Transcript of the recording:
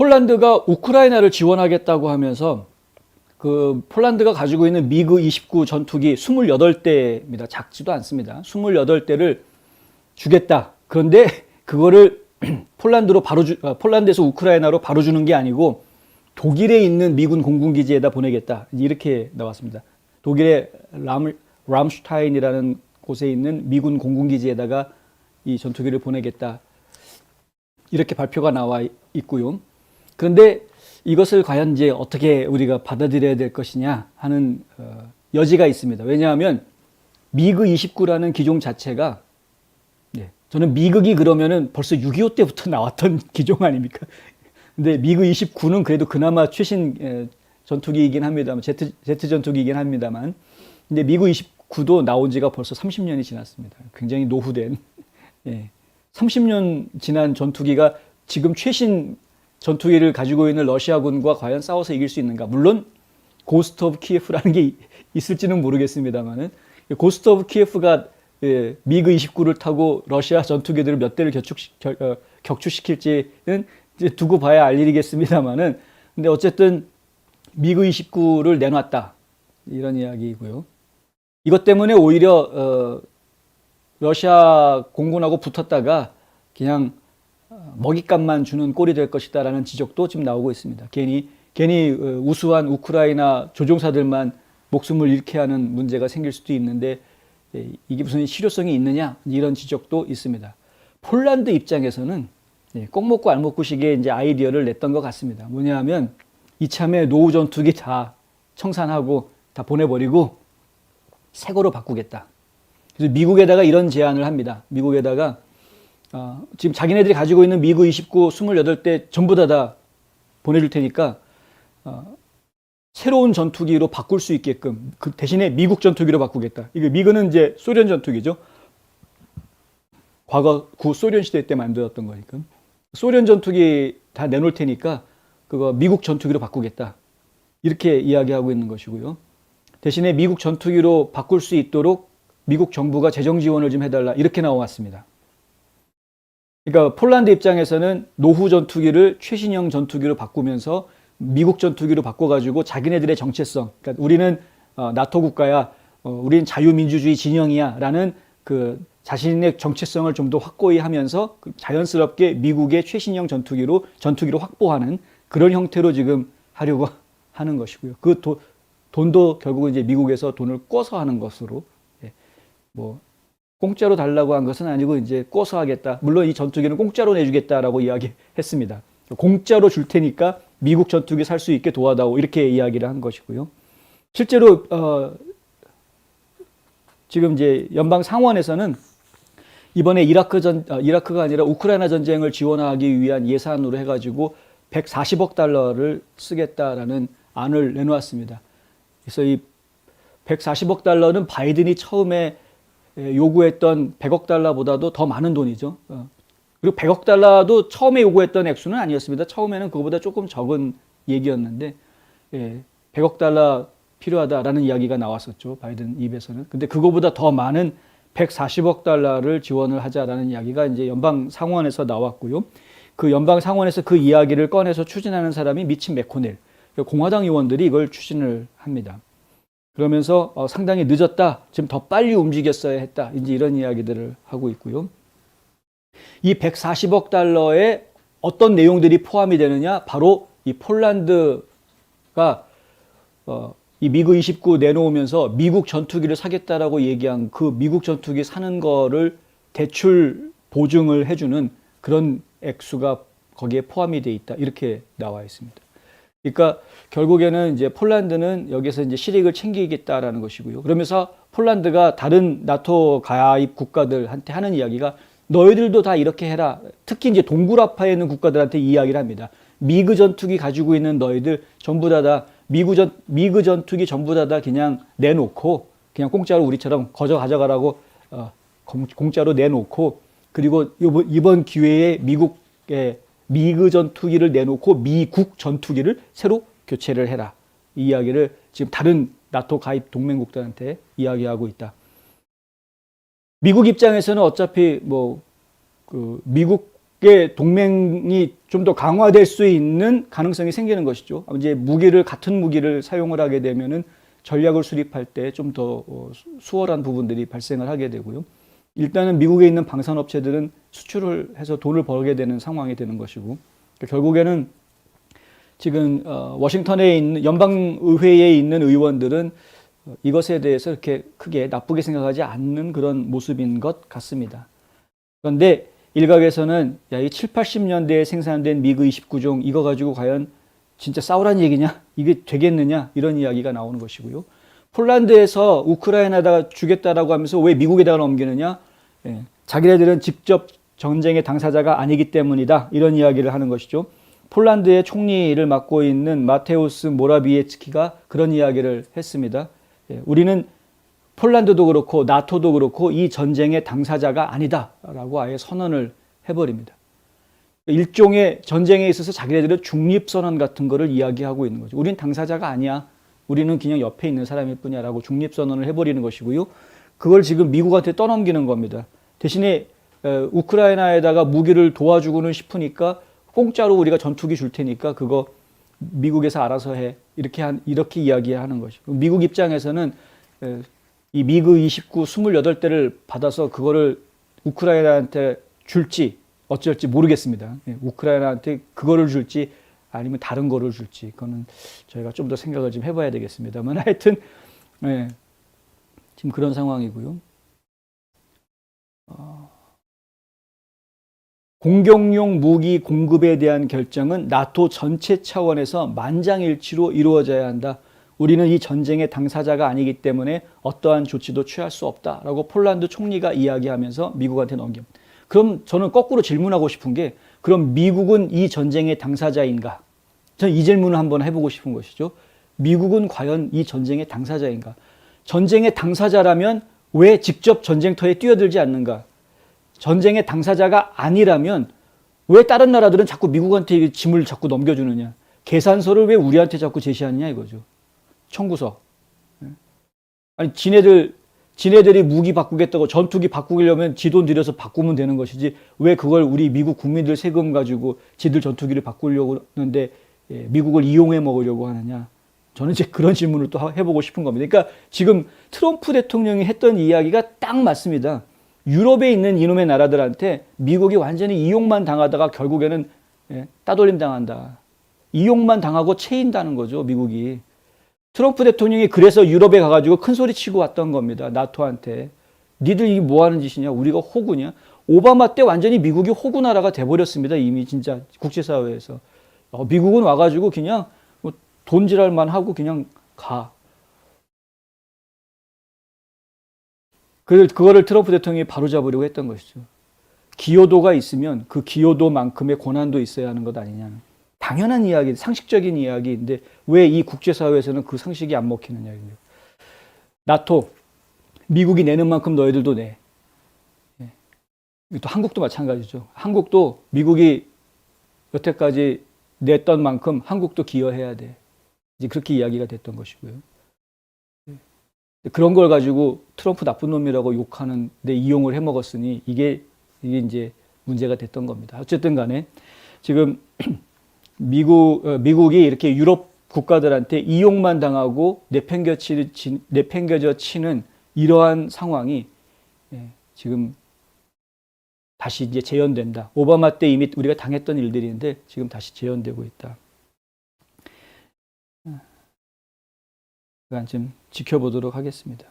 폴란드가 우크라이나를 지원하겠다고 하면서 그 폴란드가 가지고 있는 미그 29 전투기 28대입니다. 작지도 않습니다. 28대를 주겠다. 그런데 그거를 폴란드로 바로 주, 아, 폴란드에서 우크라이나로 바로 주는 게 아니고 독일에 있는 미군 공군기지에다 보내겠다. 이렇게 나왔습니다. 독일의 람, 람슈타인이라는 곳에 있는 미군 공군기지에다가 이 전투기를 보내겠다. 이렇게 발표가 나와 있고요. 그런데 이것을 과연 이제 어떻게 우리가 받아들여야 될 것이냐 하는 어, 여지가 있습니다. 왜냐하면 미그 29라는 기종 자체가 네, 저는 미극이 그러면은 벌써 6.25 때부터 나왔던 기종 아닙니까? 근데 미그 29는 그래도 그나마 최신 에, 전투기이긴 합니다만 제트 전투기이긴 합니다만 근데 미그 29도 나온 지가 벌써 30년이 지났습니다. 굉장히 노후된 예, 30년 지난 전투기가 지금 최신 전투기를 가지고 있는 러시아군과 과연 싸워서 이길 수 있는가? 물론 고스트 오브 키예프라는 게 있을지는 모르겠습니다만은 고스트 오브 키예프가 예, 미그 29를 타고 러시아 전투기들을 몇 대를 격추시, 격, 어, 격추시킬지는 두고 봐야 알 일이겠습니다만은 근데 어쨌든 미그 29를 내놨다 이런 이야기이고요. 이것 때문에 오히려 어, 러시아 공군하고 붙었다가 그냥 어, 먹잇감만 주는 꼴이 될 것이다라는 지적도 지금 나오고 있습니다. 괜히 괜히 어, 우수한 우크라이나 조종사들만 목숨을 잃게 하는 문제가 생길 수도 있는데 예, 이게 무슨 실효성이 있느냐 이런 지적도 있습니다. 폴란드 입장에서는 예, 꼭 먹고 알 먹고식의 이제 아이디어를 냈던 것 같습니다. 뭐냐하면 이참에 노후 전투기 다 청산하고 다 보내버리고 새 거로 바꾸겠다. 그래서 미국에다가 이런 제안을 합니다. 미국에다가 어, 지금 자기네들이 가지고 있는 미그 29, 28대 전부 다 다 보내줄 테니까 어, 새로운 전투기로 바꿀 수 있게끔 그 대신에 미국 전투기로 바꾸겠다. 이게 미그는 이제 소련 전투기죠. 과거 구 소련 시대 때 만들었던 거니까 소련 전투기 다 내놓을 테니까 그거 미국 전투기로 바꾸겠다. 이렇게 이야기하고 있는 것이고요. 대신에 미국 전투기로 바꿀 수 있도록 미국 정부가 재정 지원을 좀 해달라 이렇게 나왔습니다. 그러니까 폴란드 입장에서는 노후 전투기를 최신형 전투기로 바꾸면서 미국 전투기로 바꿔가지고 자기네들의 정체성, 그러니까 우리는 어, 나토 국가야, 어, 우리는 자유민주주의 진영이야라는 그 자신의 정체성을 좀 더 확고히 하면서 그 자연스럽게 미국의 최신형 전투기로 전투기로 확보하는 그런 형태로 지금 하려고 하는 것이고요. 그 도, 돈도 결국은 이제 미국에서 돈을 꿔서 하는 것으로 예, 뭐 공짜로 달라고 한 것은 아니고 이제 꿔서 하겠다. 물론 이 전투기는 공짜로 내주겠다라고 이야기했습니다. 공짜로 줄 테니까 미국 전투기 살 수 있게 도와다오 이렇게 이야기를 한 것이고요. 실제로 어, 지금 이제 연방 상원에서는 이번에 이라크 전 아, 이라크가 아니라 우크라이나 전쟁을 지원하기 위한 예산으로 해가지고 140억 달러를 쓰겠다라는 안을 내놓았습니다. 그래서 이 140억 달러는 바이든이 처음에 요구했던 100억 달러보다도 더 많은 돈이죠. 어. 그리고 100억 달러도 처음에 요구했던 액수는 아니었습니다. 처음에는 그거보다 조금 적은 얘기였는데 예, 100억 달러 필요하다라는 이야기가 나왔었죠. 바이든 입에서는. 근데 그거보다 더 많은 140억 달러를 지원을 하자라는 이야기가 이제 연방 상원에서 나왔고요. 그 연방 상원에서 그 이야기를 꺼내서 추진하는 사람이 미친 메코넬. 공화당 의원들이 이걸 추진을 합니다. 그러면서 어, 상당히 늦었다. 지금 더 빨리 움직였어야 했다. 이제 이런 이야기들을 하고 있고요. 이 140억 달러에 어떤 내용들이 포함이 되느냐? 바로 이 폴란드가 어, 이 미그 29 내놓으면서 미국 전투기를 사겠다라고 얘기한 그 미국 전투기 사는 거를 대출 보증을 해주는 그런 액수가 거기에 포함이 돼 있다. 이렇게 나와 있습니다. 그러니까 결국에는 이제 폴란드는 여기서 이제 실익을 챙기겠다라는 것이고요. 그러면서 폴란드가 다른 나토 가입 국가들한테 하는 이야기가 너희들도 다 이렇게 해라. 특히 이제 동굴아파에 있는 국가들한테 이야기를 합니다. 미그 전투기 가지고 있는 너희들 전부 다 다 미그 전 미그 전투기 전부 다 다 그냥 내놓고 그냥 공짜로 우리처럼 거저 가져가라고 어, 공짜로 내놓고 그리고 이번 기회에 미국의 미그 전투기를 내놓고 미국 전투기를 새로 교체를 해라. 이 이야기를 지금 다른 나토 가입 동맹국들한테 이야기하고 있다. 미국 입장에서는 어차피 뭐 그 미국 미국의 동맹이 좀 더 강화될 수 있는 가능성이 생기는 것이죠. 이제 무기를 같은 무기를 사용을 하게 되면은 전략을 수립할 때 좀더 어, 수월한 부분들이 발생을 하게 되고요. 일단은 미국에 있는 방산 업체들은 수출을 해서 돈을 벌게 되는 상황이 되는 것이고 그러니까 결국에는 지금 어, 워싱턴에 있는 연방 의회에 있는 의원들은 어, 이것에 대해서 이렇게 크게 나쁘게 생각하지 않는 그런 모습인 것 같습니다. 그런데 일각에서는 야, 이 7, 80년대에 생산된 미그 29종 이거 가지고 과연 진짜 싸우란 얘기냐? 이게 되겠느냐? 이런 이야기가 나오는 것이고요. 폴란드에서 우크라이나에다가 주겠다라고 하면서 왜 미국에다가 넘기느냐? 예, 자기네들은 직접 전쟁의 당사자가 아니기 때문이다. 이런 이야기를 하는 것이죠. 폴란드의 총리를 맡고 있는 마테우스 모라비에츠키가 그런 이야기를 했습니다. 예, 우리는 폴란드도 그렇고 나토도 그렇고 이 전쟁의 당사자가 아니다라고 아예 선언을 해버립니다. 일종의 전쟁에 있어서 자기네들은 중립선언 같은 거를 이야기하고 있는 거죠. 우린 당사자가 아니야. 우리는 그냥 옆에 있는 사람일 뿐이야라고 중립선언을 해버리는 것이고요. 그걸 지금 미국한테 떠넘기는 겁니다. 대신에 에, 우크라이나에다가 무기를 도와주고는 싶으니까 공짜로 우리가 전투기 줄 테니까 그거 미국에서 알아서 해 이렇게 한 이렇게 이야기하는 것이고 미국 입장에서는 에, 이 미그 29 28대를 받아서 그거를 우크라이나한테 줄지 어쩔지 모르겠습니다. 예, 우크라이나한테 그거를 줄지 아니면 다른 거를 줄지 그거는 저희가 좀 더 생각을 좀 해봐야 되겠습니다만 하여튼 예, 지금 그런 상황이고요. 어, 공격용 무기 공급에 대한 결정은 나토 전체 차원에서 만장일치로 이루어져야 한다. 우리는 이 전쟁의 당사자가 아니기 때문에 어떠한 조치도 취할 수 없다라고 폴란드 총리가 이야기하면서 미국한테 넘깁니다. 그럼 저는 거꾸로 질문하고 싶은 게 그럼 미국은 이 전쟁의 당사자인가? 저는 이 질문을 한번 해보고 싶은 것이죠. 미국은 과연 이 전쟁의 당사자인가? 전쟁의 당사자라면 왜 직접 전쟁터에 뛰어들지 않는가? 전쟁의 당사자가 아니라면 왜 다른 나라들은 자꾸 미국한테 짐을 자꾸 넘겨주느냐? 계산서를 왜 우리한테 자꾸 제시하느냐 이거죠. 청구서. 아니 지네들 지네들이 무기 바꾸겠다고 전투기 바꾸려면 지 돈 들여서 바꾸면 되는 것이지 왜 그걸 우리 미국 국민들 세금 가지고 지들 전투기를 바꾸려고 하는데 예, 미국을 이용해 먹으려고 하느냐? 저는 이제 그런 질문을 또 해보고 싶은 겁니다. 그러니까 지금 트럼프 대통령이 했던 이야기가 딱 맞습니다. 유럽에 있는 이놈의 나라들한테 미국이 완전히 이용만 당하다가 결국에는 예, 따돌림 당한다. 이용만 당하고 채인다는 거죠, 미국이. 트럼프 대통령이 그래서 유럽에 가가지고 큰 소리 치고 왔던 겁니다. 나토한테. 니들 이게 뭐 하는 짓이냐? 우리가 호구냐? 오바마 때 완전히 미국이 호구 나라가 돼버렸습니다. 이미 진짜 국제사회에서. 어, 미국은 와가지고 그냥 뭐 돈질할만 하고 그냥 가. 그, 그거를 트럼프 대통령이 바로잡으려고 했던 것이죠. 기여도가 있으면 그 기여도만큼의 권한도 있어야 하는 것 아니냐는. 당연한 이야기, 상식적인 이야기인데 왜 이 국제사회에서는 그 상식이 안 먹히느냐. 나토, 미국이 내는 만큼 너희들도 내. 예. 또 한국도 마찬가지죠. 한국도 미국이 여태까지 냈던 만큼 한국도 기여해야 돼. 이제 그렇게 이야기가 됐던 것이고요. 예. 그런 걸 가지고 트럼프 나쁜 놈이라고 욕하는 데 이용을 해 먹었으니 이게 이게 이제 문제가 됐던 겁니다. 어쨌든 간에 지금 미국, 어, 미국이 이렇게 유럽 국가들한테 이용만 당하고 내팽겨치, 내팽겨져 치는 이러한 상황이 예, 지금 다시 이제 재현된다. 오바마 때 이미 우리가 당했던 일들인데 지금 다시 재현되고 있다. 그러니까 좀 지켜보도록 하겠습니다.